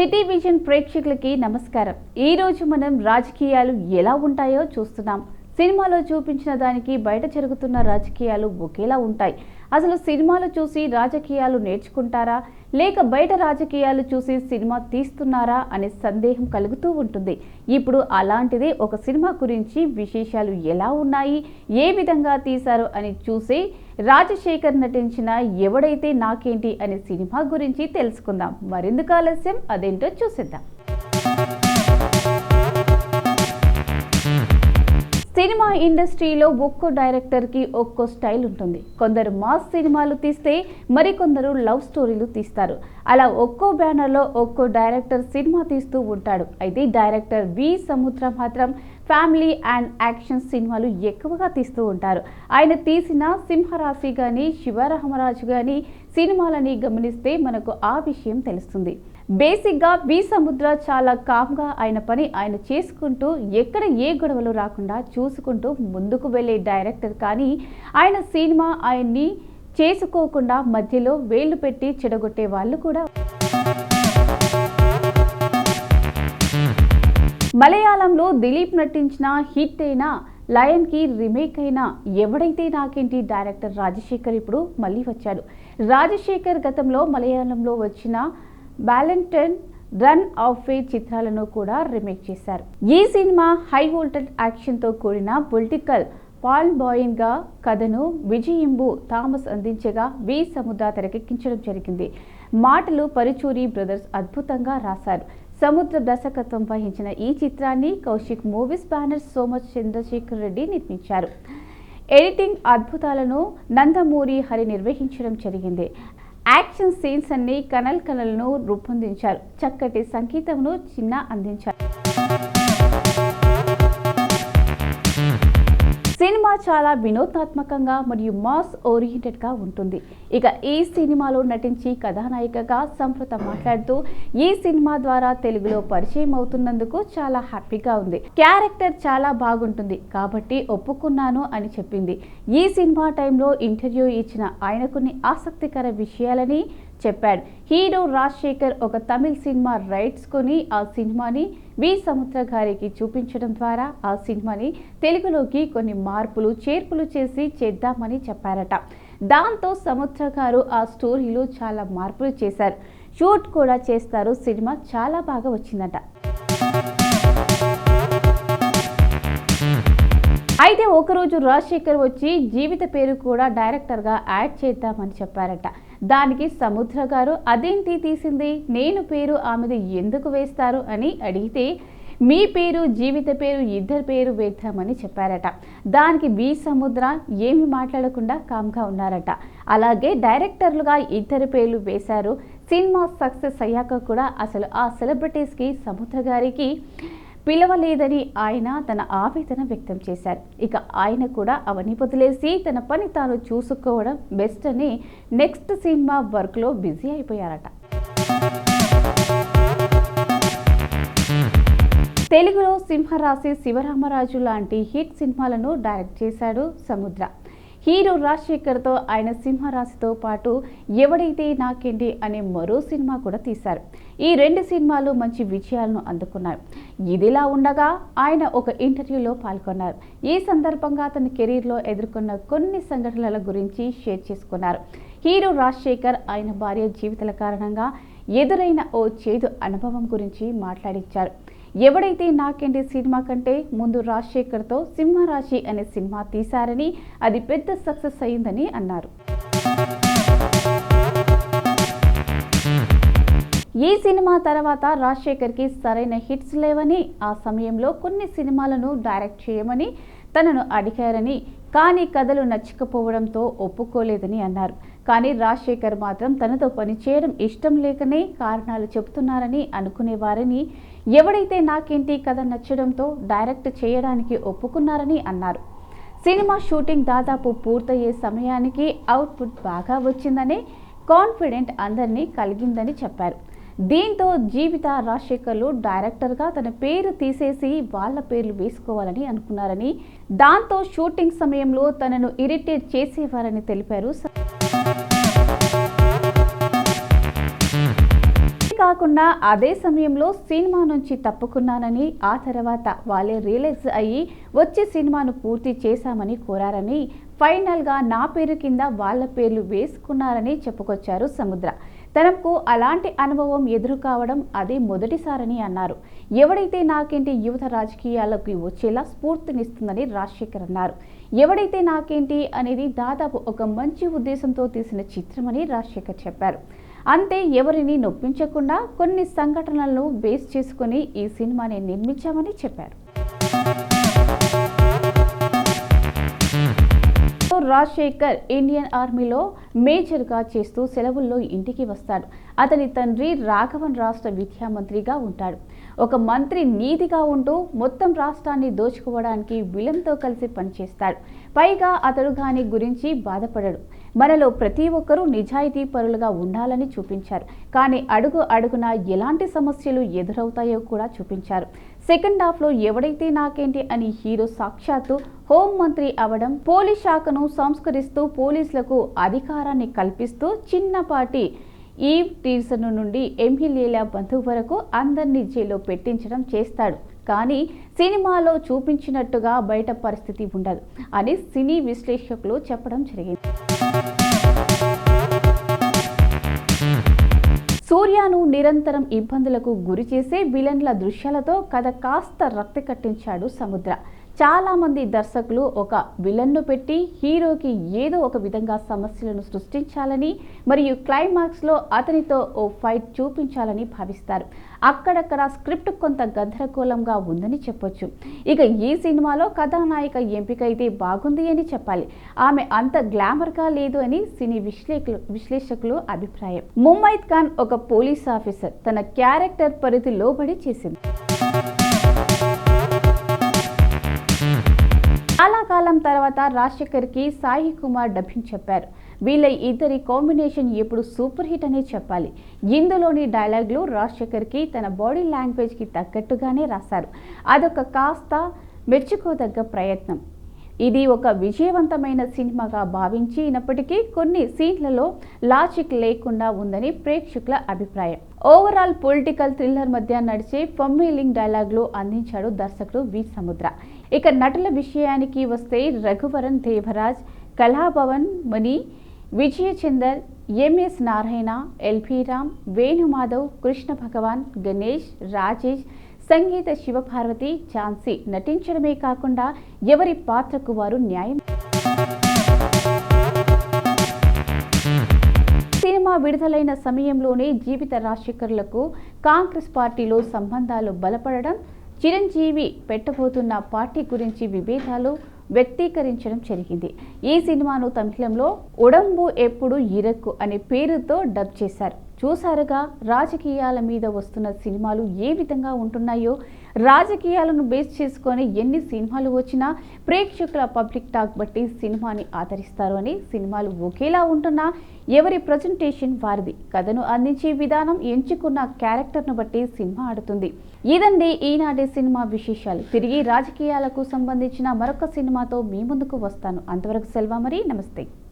City vision ప్రేక్షకులకి నమస్కారం. ఈ రోజు మనం రాజకీయాలు ఎలా ఉంటాయో చూస్తున్నాం. సినిమాలో చూపించిన దానికి బయట జరుగుతున్న రాజకీయాలు ఒకేలా ఉంటాయి. అసలు సినిమాలు చూసి రాజకీయాలు నేర్చుకుంటారా? లేక బయట రాజకీయాలు చూసి సినిమా తీస్తున్నారా అనే సందేహం కలుగుతూ ఉంటుంది. ఇప్పుడు అలాంటిదే ఒక సినిమా గురించి విశేషాలు ఎలా ఉన్నాయి ఏ విధంగా తీశారు అని చూసి రాజశేఖర్ నటించిన ఎవడైతే నాకేంటి అనే సినిమా గురించి తెలుసుకుందాం. మరెందుకు ఆలస్యం? అదేంటో చూసేద్దాం. సినిమా ఇండస్ట్రీలో ఒక్కో డైరెక్టర్కి ఒక్కో స్టైల్ ఉంటుంది. కొందరు మాస్ సినిమాలు తీస్తే మరికొందరు లవ్ స్టోరీలు తీస్తారు. అలా ఒక్కో బ్యానర్లో ఒక్కో డైరెక్టర్ సినిమా తీస్తూ ఉంటాడు. అయితే డైరెక్టర్ వి సముద్ర మాత్రం ఫ్యామిలీ అండ్ యాక్షన్ సినిమాలు ఎక్కువగా తీస్తూ ఉంటారు. ఆయన తీసిన సింహరాశి కానీ శివరామరాజు కానీ సినిమాలని గమనిస్తే మనకు ఆ విషయం తెలుస్తుంది. బేసిక్గా వి సముద్ర చాలా కామ్గా ఆయన పని ఆయన చేసుకుంటూ ఎక్కడ ఏ గొడవలు రాకుండా చూసుకుంటూ ముందుకు వెళ్ళే డైరెక్టర్. కానీ ఆయన సినిమా ఆయన్ని చేసుకోకుండా మధ్యలో వేళ్ళు పెట్టి చెడగొట్టే వాళ్ళు కూడా మలయాళంలో దిలీప్ నటించిన హిట్ అయిన లయన్కి రీమేక్ అయినా ఎవడైతే నాకేంటి డైరెక్టర్ రాజశేఖర్ ఇప్పుడు మళ్ళీ వచ్చాడు. రాజశేఖర్ గతంలో మలయాళంలో వచ్చిన బ్యాలెంటన్ రన్ ఆఫ్ వే చిత్రాలను కూడా రీమేక్ చేశారు. ఈ సినిమా హై వోల్టెడ్ యాక్షన్తో కూడిన పొలిటికల్ పాల్ బాయిన్గా కథను విజయింబు థామస్ అందించగా వి సముద్ర తెరకెక్కించడం జరిగింది. మాటలు పరుచూరి బ్రదర్స్ అద్భుతంగా రాశారు. సముద్ర దర్శకత్వం వహించిన ఈ చిత్రాన్ని కౌశిక్ మూవీస్ బ్యానర్ సోమచ్ చంద్రశేఖర్ రెడ్డి నిర్మించారు. ఎడిటింగ్ అద్భుతాలను నందమూరి హరి నిర్వహించడం జరిగింది. యాక్షన్ సీన్స్ అన్ని కనల్ కనలను రూపొందించారు. చక్కటి సంగీతంను చిన్న అందించారు. సినిమా చాలా వినోదాత్మకంగా మరియు మాస్ ఓరియంటెడ్గా ఉంటుంది. ఇక ఈ సినిమాలో నటించి కథానాయికగా సంపృత మాట్లాడుతూ ఈ సినిమా ద్వారా తెలుగులో పరిచయం అవుతున్నందుకు చాలా హ్యాపీగా ఉంది. క్యారెక్టర్ చాలా బాగుంటుంది. కాబట్టి ఒప్పుకున్నాను అని చెప్పింది. ఈ సినిమా టైంలో ఇంటర్వ్యూ ఇచ్చిన ఆయన కొన్ని ఆసక్తికర విషయాలని చెప్పాడు. హీరో రాజశేఖర్ ఒక తమిళ్ సినిమా రైట్స్ కొని ఆ సినిమాని వి సముద్ర గారికి చూపించడం ద్వారా ఆ సినిమాని తెలుగులోకి కొన్ని మార్పులు చేర్పులు చేసి చేద్దామని చెప్పారట. దాంతో సముద్ర గారు ఆ స్టోరీలో చాలా మార్పులు చేశారు. షూట్ కూడా చేస్తారు. సినిమా చాలా బాగా వచ్చిందట. అయితే ఒకరోజు రాజశేఖర్ వచ్చి జీవిత పేరు కూడా డైరెక్టర్గా యాడ్ చేద్దామని చెప్పారట. దానికి సముద్ర గారు అదేంటి తీసింది? నేను పేరు ఆమెది ఎందుకు వేస్తారు? అని అడిగితే మీ పేరు జీవిత పేరు ఇద్దరు పేరు వేద్దామని చెప్పారట. దానికి బి సముద్ర ఏమి మాట్లాడకుండా కామ్గా ఉన్నారట. అలాగే డైరెక్టర్లుగా ఇద్దరు పేర్లు వేశారు. సినిమా సక్సెస్ అయ్యాక కూడా అసలు ఆ సెలబ్రిటీస్కి సముద్ర గారికి పిలవలేదని ఆయన తన ఆవేదన వ్యక్తం చేశారు. ఇక ఆయన కూడా అవన్నీ వదిలేసి తన పని తాను చూసుకోవడం బెస్ట్ అని నెక్స్ట్ సినిమా వర్క్లో బిజీ అయిపోయారట. తెలుగులో సింహరాశి శివరామరాజు లాంటి హిట్ సినిమాలను డైరెక్ట్ చేశాడు సముద్ర. హీరో రాజశేఖర్తో ఆయన సింహరాశితో పాటు ఎవడైతే నాకేంటి అనే మరో సినిమా కూడా తీశారు. ఈ రెండు సినిమాలు మంచి విజయాలను అందుకున్నారు ఇదిలా ఉండగా ఆయన ఒక ఇంటర్వ్యూలో పాల్గొన్నారు. ఈ సందర్భంగా తన కెరీర్లో ఎదుర్కొన్న కొన్ని సంఘటనల గురించి షేర్ చేసుకున్నారు. హీరో రాజశేఖర్ ఆయన భార్య జీవితాల కారణంగా ఎదురైన ఓ చేదు అనుభవం గురించి మాట్లాడించారు. ఎవడైతే నాకేంటి సినిమా కంటే ముందు రాజశేఖర్తో సింహరాశి అనే సినిమా తీశారని అది పెద్ద సక్సెస్ అయిందని అన్నారు. ఈ సినిమా తర్వాత రాజశేఖర్కి సరైన హిట్స్ లేవని ఆ సమయంలో కొన్ని సినిమాలను డైరెక్ట్ చేయమని తనను అడిగారని కానీ కథలు నచ్చకపోవడంతో ఒప్పుకోలేదని అన్నారు. కానీ రాజశేఖర్ మాత్రం తనతో పనిచేయడం ఇష్టం లేకనే కారణాలు చెబుతున్నారని అనుకునేవారని ఎవడైతే నాకేంటి కథ నచ్చడంతో డైరెక్ట్ చేయడానికి ఒప్పుకున్నారని అన్నారు. సినిమా షూటింగ్ దాదాపు పూర్తయ్యే సమయానికి అవుట్పుట్ బాగా వచ్చిందని కాన్ఫిడెంట్ అందరినీ కలిగిందని చెప్పారు. దీంతో జీవిత రాజశేఖర్లు డైరెక్టర్గా తన పేరు తీసేసి వాళ్ళ పేర్లు వేసుకోవాలని అనుకున్నారని దాంతో షూటింగ్ సమయంలో తనను ఇరిటేట్ చేసేవారని తెలిపారు కాకుండా అదే సమయంలో సినిమా నుంచి తప్పుకున్నానని ఆ తర్వాత వాళ్ళే రియలైజ్ అయ్యి వచ్చే సినిమాను పూర్తి చేశామని కోరారని ఫైనల్గా నా పేరు కింద వాళ్ళ పేర్లు వేసుకున్నారని చెప్పుకొచ్చారు సముద్ర. తనకు అలాంటి అనుభవం ఎదురు కావడం అదే మొదటిసారని అన్నారు. ఎవడైతే నాకేంటి యువత రాజకీయాలకు వచ్చేలా స్ఫూర్తినిస్తుందని రాజశేఖర్ అన్నారు. ఎవడైతే నాకేంటి అనేది దాదాపు ఒక మంచి ఉద్దేశంతో తీసిన చిత్రమని రాజశేఖర్ చెప్పారు. అంతే ఎవరిని నొప్పించకుండా కొన్ని సంఘటనలను బేస్ చేసుకుని ఈ సినిమాని నిర్మించామని చెప్పారు. రాజశేఖర్ ఇండియన్ ఆర్మీలో మేజర్గా చేస్తూ సెలవుల్లో ఇంటికి వస్తాడు. అతని తండ్రి రాఘవన్ రాష్ట్ర విద్యామంత్రిగా ఉంటాడు. ఒక మంత్రి నీతిగా ఉంటూ మొత్తం రాష్ట్రాన్ని దోచుకోవడానికి విలంతో కలిసి పనిచేస్తాడు. పైగా అతడు దాని గురించి బాధపడడు. మనలో ప్రతి ఒక్కరూ నిజాయితీ పరులుగా ఉండాలని చూపించారు. కానీ అడుగు అడుగున ఎలాంటి సమస్యలు ఎదురవుతాయో కూడా చూపించారు. సెకండ్ హాఫ్లో ఎవడైతే నాకేంటి అని హీరో సాక్షాత్తు హోం మంత్రి అవడం పోలీస్ శాఖను సంస్కరిస్తూ పోలీసులకు అధికారాన్ని కల్పిస్తూ చిన్నపాటి ఈ టీజర్ నుండి ఎమ్మెల్యేల బంధువు వరకు అందరినీ జైల్లో పెట్టించడం చేస్తాడు. కానీ సినిమాలో చూపించినట్టుగా బయట పరిస్థితి ఉండదు అని సినీ విశ్లేషకులు చెప్పడం జరిగింది. సూర్యను నిరంతరం ఇబ్బందులకు గురి చేసే విలన్ల దృశ్యాలతో కథ కాస్త రక్తి కట్టించాడు సముద్ర. చాలామంది దర్శకులు ఒక విలన్ను పెట్టి హీరోకి ఏదో ఒక విధంగా సమస్యలను సృష్టించాలని మరియు క్లైమాక్స్లో అతనితో ఓ ఫైట్ చూపించాలని భావిస్తారు. అక్కడక్కడ స్క్రిప్ట్ కొంత గందరగోళంగా ఉందని చెప్పొచ్చు. ఇక ఈ సినిమాలో కథానాయిక ఎంపిక అయితే బాగుంది అని చెప్పాలి. ఆమె అంత గ్లామర్గా లేదు అని సినీ విశ్లేకులు విశ్లేషకులు అభిప్రాయం. ముమ్మైద్ ఖాన్ ఒక పోలీస్ ఆఫీసర్. తన క్యారెక్టర్ పరిధి లోబడి చేసింది. కాలం తర్వాత రాజశేఖర్కి సాయి కుమార్ డబ్బింగ్ చెప్పారు. వీళ్ళ ఇద్దరి కాంబినేషన్ ఎప్పుడు సూపర్ హిట్ అనే చెప్పాలి. ఇందులోని డైలాగ్లు రాజశేఖర్కి తన బాడీ లాంగ్వేజ్కి తగ్గట్టుగానే రాశారు. అదొక కాస్త మెచ్చుకోదగ్గ ప్రయత్నం. ఇది ఒక విజయవంతమైన సినిమాగా భావించినప్పటికీ కొన్ని సీన్లలో లాజిక్ లేకుండా ఉందని ప్రేక్షకుల అభిప్రాయం. ఓవరాల్ పొలిటికల్ థ్రిల్లర్ మధ్య నడిచే ఫమ్మీలింగ్ డైలాగ్లు అందించాడు దర్శకుడు వి. సముద్ర. ఇక నటుల విషయానికి వస్తే Raghuvaran Devaraj Kalabhavan Mani Vijayachander M S Narayana L P Ram Venumadhav Krishna Bhagavan Ganesh Rajesh Sangeetha Sivaparvathi Jhansi నటించడమే కాకుండా ఎవరి పాత్రకు వారు న్యాయం? సినిమా విడుదలైన సమయంలోనే జీవిత రాజశేఖర్లకు కాంగ్రెస్ పార్టీలో సంబంధాలు బలపడడం చిరంజీవి పెట్టబోతున్న పార్టీ గురించి విభేదాలు వ్యక్తీకరించడం జరిగింది. ఈ సినిమాను తమిళంలో ఉడంబు ఎప్పుడు ఇరక్కు అనే పేరుతో డబ్ చేశారు. చూసారుగా రాజకీయాల మీద వస్తున్న సినిమాలు ఏ విధంగా ఉంటున్నాయో రాజకీయాలను బేస్ చేసుకొని ఎన్ని సినిమాలు వచ్చినా ప్రేక్షకుల పబ్లిక్ టాక్ బట్టి సినిమాని ఆదరిస్తారు అని సినిమాలు ఒకేలా ఉంటున్నా ఎవరి ప్రజెంటేషన్ వారిది. కథను అందించే విధానం ఎంచుకున్న క్యారెక్టర్ను బట్టి సినిమా ఆడుతుంది. ఇదండి ఈనాటి సినిమా విశేషాలు. తిరిగి రాజకీయాలకు సంబంధించిన మరొక సినిమాతో మీ ముందుకు వస్తాను. అంతవరకు సెల్వా మరి నమస్తే.